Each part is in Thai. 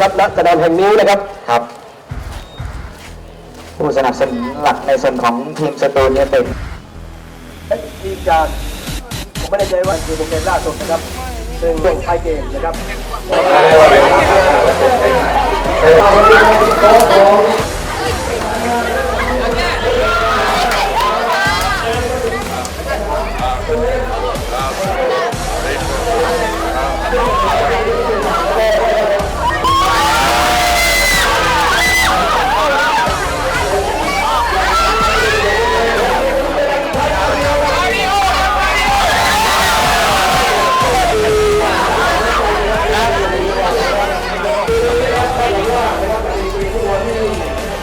นะครับณสนามแห่งนี้นะครับครับผู้สนับสนุนหลักในส่วนของทีมสตูลเนี่ยเป็นทีมจากผมไม่แน่ใจว่าคือโปรแกรมล่าสุดนะครับซึ่งเป็นไทยเกมนะครับ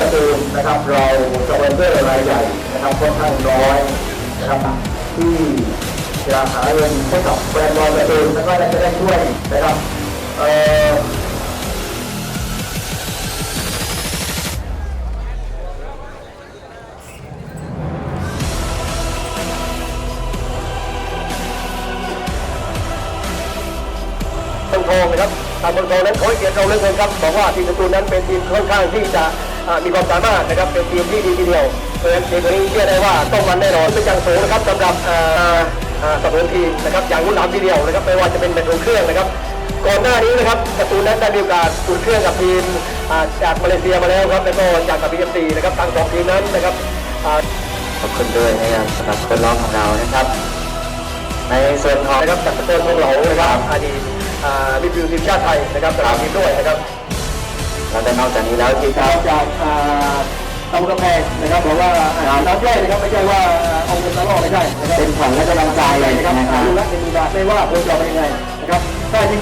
ก็คือนะครับเราสปอนเซอร์รายใหญ่นะครับค่อนข้างน้อยนะครับที่จะหาเงินให้กับแบรนด์บอลตัวเองแล้วก็จะได้ช่วยนะครับเอ่อ เมืองทองนะครับทางเมืองทองนั้นขอให้เกียรติเราเหลยเกินครับบอกว่าทีมสตูลนั้นเป็นทีมค่อนข้างที่จะอ่ามีความสามารถนะครับเป็นทีมที่ดีทีเดียวเพราะฉะนั้นทีมนี้เชื่อได้ว่าต้องมันแน่นอนเป็นอย่างสูงนะครับสำหรับอ่าอ่าสนับสนุนทีมนะครับอย่างรุ่นหลามทีเดียวนะครับไม่ว่าจะเป็นแบตอุ่นเครื่องนะครับก่อนหน้านี้นะครับสตูลนั้นได้มีโอกาสอุ่นเครื่องกับทีมอ่าจากมาเลเซียมาแล้วครับแล้วก็จากกับบีเอ็มซีนะครับทั้งสองทีมนั้นนะครับอ่าขอบคุณด้วยนะครับสำหรับคนร้องของเรานะครับ ในส่วนของนะครับจากสเตอร์ของเรานะครับอดีตอ่า รีวิวทีมชาติไทยนะครับสนามทีมด้วยนะครับเราจะนอกจากนี้แล้วที่คครัรับบจากอ่าตำกำแพงนะครับบอกว่าอ่าน้ำแร่นะครับไม่ใช่ว่าเอาเงินมาล่อไม่ใช่นะครับเป็นขวัญและกำลังใจเลยนะครับนะครับดูแลเป็นมีบาทไม่ว่าผลจะเป็นยังไงนะครับถ้าจ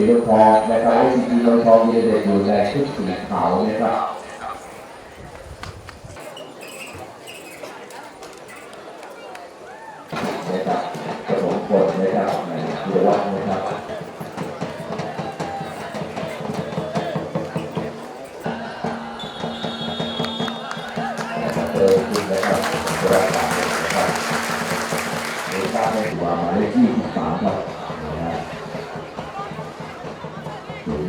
ริงมีเมืองทองนะครับไอซีเมืองทองมีเด็กอยู่ในชุดสีขาวนะครับนะครับขนมกดนะครับในพิวัฒน์นะครับนะครับเออคุณนะครับประกาศนะครับมีค่าในตัวหมายเลขยี่สิบสามครับนะครับ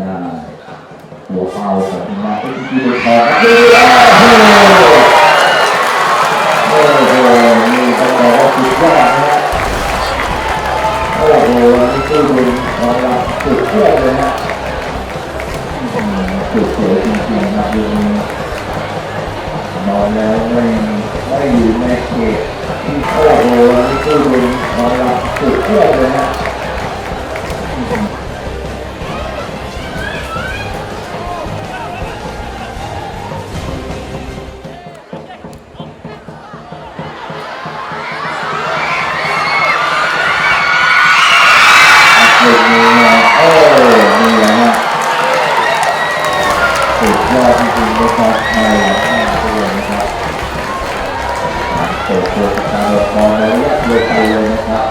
ดูหน้าหัวเป้าของทีมงานที่ที่ดูทองดูแล้วโอ้โหนี่ต้องบอกว่าสุดยอดนะโอ้โหนี่คือดูระดับสุดยอดเลยฮะสุดสวยจริงๆครับดูนอนแล้วไม่ไม่อยู่ในเขตที่โอ้โหนี่คือดูระดับสุดยอดเลยฮะ สุดยอดจริงๆนะครับมาหน้าด้วยนะครับเปิดตัวการละครในระยะเดียวกันเลยนะครับ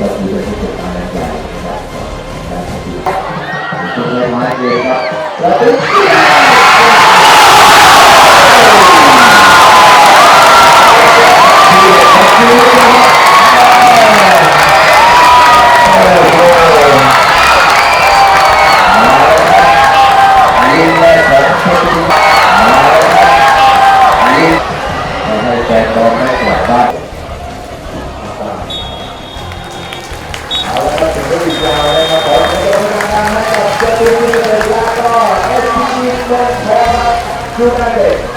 ก็คือเป็ที่สุดการแรงใจนะครันะครับตัวเลขไม้ยครับแล้วตึ๊ Jogaré.